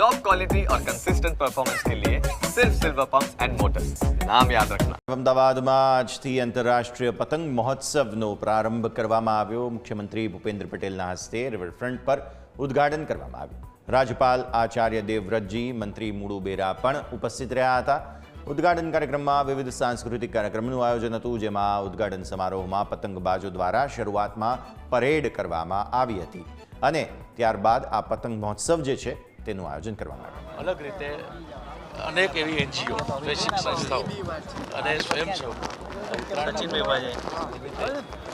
Top quality और consistent performance के लिए सिर्फ सिल्वर पंप एंड मोटर्स नाम याद रखना અમદાવાદમાં આજથી આંતરરાષ્ટ્રીય પતંગ મહોત્સવનો પ્રારંભ કરવામાં આવ્યો મુખ્યમંત્રી ભૂપેન્દ્ર પટેલના હસ્તે રિવરફ્રન્ટ પર ઉદ્ઘાટન કરવામાં આવ્યું રાજ્યપાલ આચાર્ય દેવવ્રતજી મંત્રી મુડુ બેરા પણ ઉપસ્થિત રહ્યા હતા ઉદ્ઘાટન કાર્યક્રમમાં વિવિધ સાંસ્કૃતિક કાર્યક્રમનું આયોજન હતું જેમાં ઉદ્ઘાટન સમારોહમાં પતંગબાજો દ્વારા શરૂઆતમાં પરેડ કરવામાં આવી હતી અને ત્યારબાદ આ પતંગ મહોત્સવ જે છે તેનું આયોજન કરવામાં આવ્યું. અલગ રીતે અનેક એવી એનજીઓ વૈશ્વિક સંસ્થાઓ અને સ્વયંસેવકો ઉત્તરાયણ નિમિત્તે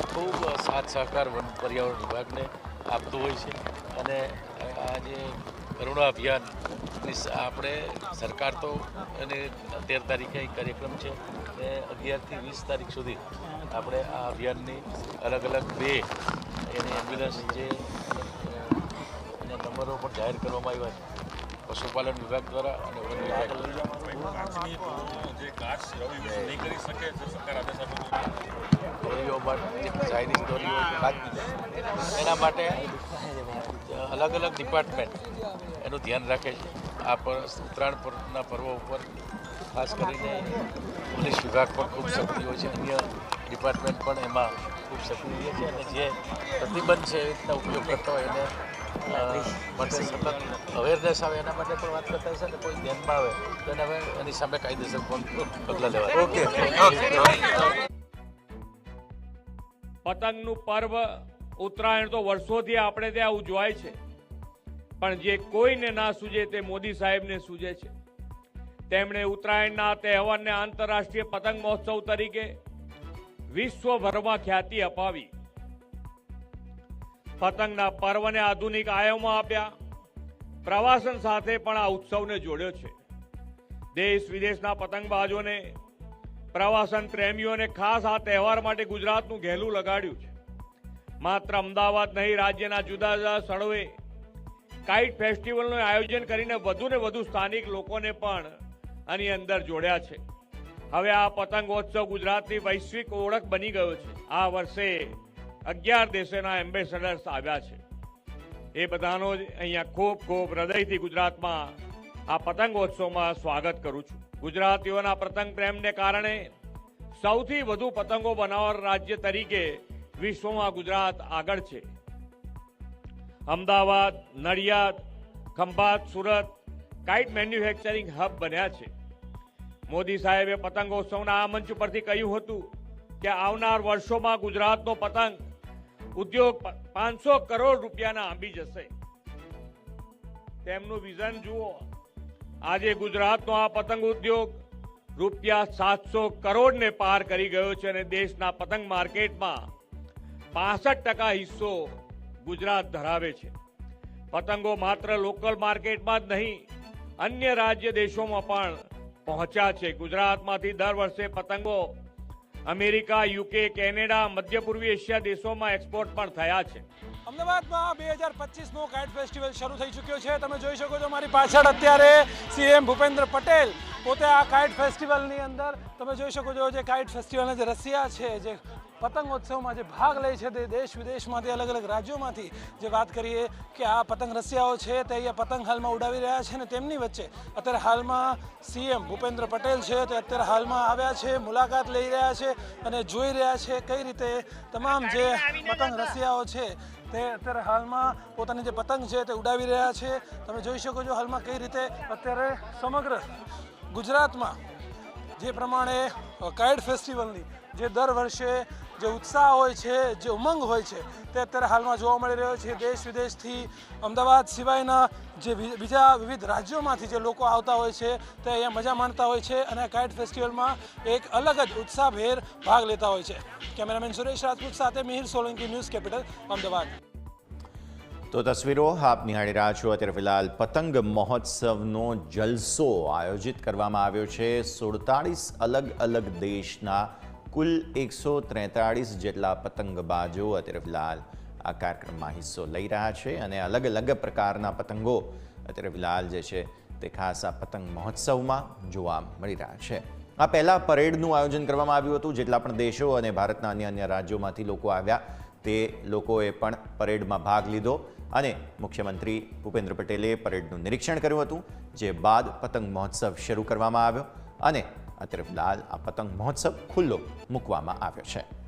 ખૂબ સાથ સહકાર વન પર્યાવરણ વિભાગને આપતું હોય છે અને આ જે કરુણા અભિયાન આપણે સરકાર તો અને તેર તારીખે એક કાર્યક્રમ છે અને અગિયારથી વીસ તારીખ સુધી આપણે આ અભિયાનની અલગ અલગ બે એની એમ્બ્યુલન્સ જે નંબરો પણ જાહેર કરવામાં આવ્યા છે. પશુપાલન વિભાગ દ્વારા અને વન વિભાગ દોરીઓ માટે ચાઇનીઝ દોરીઓ એના માટે અલગ અલગ ડિપાર્ટમેન્ટ એનું ધ્યાન રાખે છે. આ પર ઉત્તરાયણ પર્વના પર્વ ઉપર ખાસ કરીને પોલીસ વિભાગ પણ ખૂબ સક્રિય છે. અન્ય ડિપાર્ટમેન્ટ પણ એમાં ખૂબ સક્રિય છે. અને જે પ્રતિબંધ છે એ રીતના ઉપયોગ કરતા હોય એને માટે સતત અવેરનેસ આવે એના માટે પણ વાત કરતા હશે ને કોઈ ધ્યાનમાં આવે તો એને હવે એની સામે કાયદેસર પગલાં લેવા ઓકે પતંગનું પર્વ ઉત્તરાયણ તો વર્ષોથી આપણે ત્યાં ઉજવાય છે. પણ જે કોઈને ના સૂજે તે મોદી સાહેબને સૂજે છે. તેમણે ઉત્તરાયણના તહેવારને આંતરરાષ્ટ્રીય પતંગ મહોત્સવ તરીકે વિશ્વભરમાં ખ્યાતિ અપાવી. પતંગના પર્વને આધુનિક આયામો આપ્યા. પ્રવાસન સાથે પણ આ ઉત્સવને જોડ્યો છે. દેશ વિદેશના પતંગબાજોને, પ્રવાસન પ્રેમીઓને ખાસ આ તહેવાર માટે ગુજરાતનું ઘેલું લગાડ્યું છે. માત્ર અમદાવાદ નહીં, રાજ્યના જુદા જુદા સ્થળોએ કાઇટ ફેસ્ટિવલનું આયોજન કરીને વધુને વધુ સ્થાનિક લોકોને પણ આની અંદર જોડ્યા છે. હવે આ પતંગોત્સવ ગુજરાતની વૈશ્વિક ઓળખ બની ગયો છે. આ વર્ષે અગિયાર દેશોના એમ્બેસેડર્સ આવ્યા છે. એ બધાનો જ અહીંયા ખૂબ ખૂબ હૃદયથી ગુજરાતમાં આ પતંગોત્સવમાં સ્વાગત કરું છું. ગુજરાતીઓના પતંગ પ્રેમને કારણે સૌથી વધુ પતંગો બનાવનાર રાજ્ય તરીકે વિશ્વમાં ગુજરાત આગળ છે. Ahmedabad, Nadiad, Khambhat, Surat kite manufacturing hub બન્યા છે. મોદી સાહેબે પતંગોત્સવના આ મંચ પરથી કહ્યું હતું કે આવનાર વર્ષોમાં ગુજરાતનો પતંગ ઉદ્યોગ પાંચસો કરોડ રૂપિયાના આંબી જશે. તેમનું વિઝન જુઓ. આજે ગુજરાતનો આ પતંગ ઉદ્યોગ રૂપિયા સાતસો કરોડને પાર કરી ગયો છે અને દેશના પતંગ માર્કેટમાં પાસઠ ટકા હિસ્સો ગુજરાત ધરાવે છે. પતંગો માત્ર લોકલ માર્કેટમાં જ નહીં, અન્ય રાજ્ય દેશોમાં પણ પહોંચ્યા છે. ગુજરાતમાંથી દર વર્ષે પતંગો અમેરિકા, યુકે, કેનેડા, મધ્ય પૂર્વી એશિયા દેશોમાં એક્સપોર્ટ પણ થયા છે. અમદાવાદમાં બે હજાર પચીસમો કાઇટ ફેસ્ટિવલ શરૂ થઈ ચૂક્યો છે. તમે જોઈ શકો છો મારી પાછળ અત્યારે સીએમ ભૂપેન્દ્ર પટેલ પોતે આ કાઇટ ફેસ્ટિવલની અંદર, તમે જોઈ શકો છો જે કાઇટ ફેસ્ટિવલના જે રશિયા છે, જે પતંગોત્સવમાં જે ભાગ લે છે તે દેશ વિદેશમાંથી, અલગ અલગ રાજ્યોમાંથી જે વાત કરીએ કે આ પતંગ રશિયાઓ છે તે અહીંયા પતંગ હાલમાં ઉડાવી રહ્યા છે ને તેમની વચ્ચે અત્યારે હાલમાં સીએમ ભૂપેન્દ્ર પટેલ છે તે અત્યારે હાલમાં આવ્યા છે, મુલાકાત લઈ રહ્યા છે. અને જોઈ રહ્યા છે કઈ રીતે તમામ જે પતંગ રસિયાઓ છે તે અત્યારે હાલમાં પોતાની જે પતંગ છે તે ઉડાવી રહ્યા છે. તમે જોઈ શકો છો હાલમાં કઈ રીતે અત્યારે સમગ્ર ગુજરાતમાં જે પ્રમાણે કાઇડ ફેસ્ટિવલની જે દર વર્ષે જે ઉત્સાહ હોય છે, જે ઉમંગ હોય છે, તે અત્યારે હાલમાં જોવા મળી રહ્યો છે. દેશ વિદેશથી અમદાવાદ સિવાયના જે બીજા વિવિધ રાજ્યોમાંથી જે લોકો આવતા હોય છે, તે અહીંયા મજા માણતા હોય છે અને કાઇટ ફેસ્ટિવલમાં એક અલગ જ ઉત્સાહભેર ભાગ લેતા હોય છે. કેમેરામેન સુરેશ રાજપૂત સાથે મિહિર સોલંકી, ન્યૂઝ કેપિટલ, અમદાવાદ. તો તસવીરો આપ નિહાળી રહ્યા છો. અત્યારે ફિલહાલ પતંગ મહોત્સવનો જલસો આયોજિત કરવામાં આવ્યો છે. સુડતાળીસ અલગ અલગ દેશના કુલ એકસો ત્રેતાળીસ જેટલા પતંગબાજો અત્યારે ફિલહાલ આ કાર્યક્રમમાં હિસ્સો લઈ રહ્યા છે અને અલગ અલગ પ્રકારના પતંગો અત્યારે ફિલહાલ જે છે તે ખાસ આ પતંગ મહોત્સવમાં જોવા મળી રહ્યા છે. આ પહેલાં પરેડનું આયોજન કરવામાં આવ્યું હતું, જેટલા પણ દેશો અને ભારતના અન્ય અન્ય રાજ્યોમાંથી લોકો આવ્યા તે લોકોએ પણ પરેડમાં ભાગ લીધો અને મુખ્યમંત્રી ભૂપેન્દ્ર પટેલે પરેડનું નિરીક્ષણ કર્યું હતું, જે બાદ પતંગ મહોત્સવ શરૂ કરવામાં આવ્યો અને અત્યારે લાલ આ પતંગ મહોત્સવ ખુલ્લો મૂકવામાં આવ્યો છે.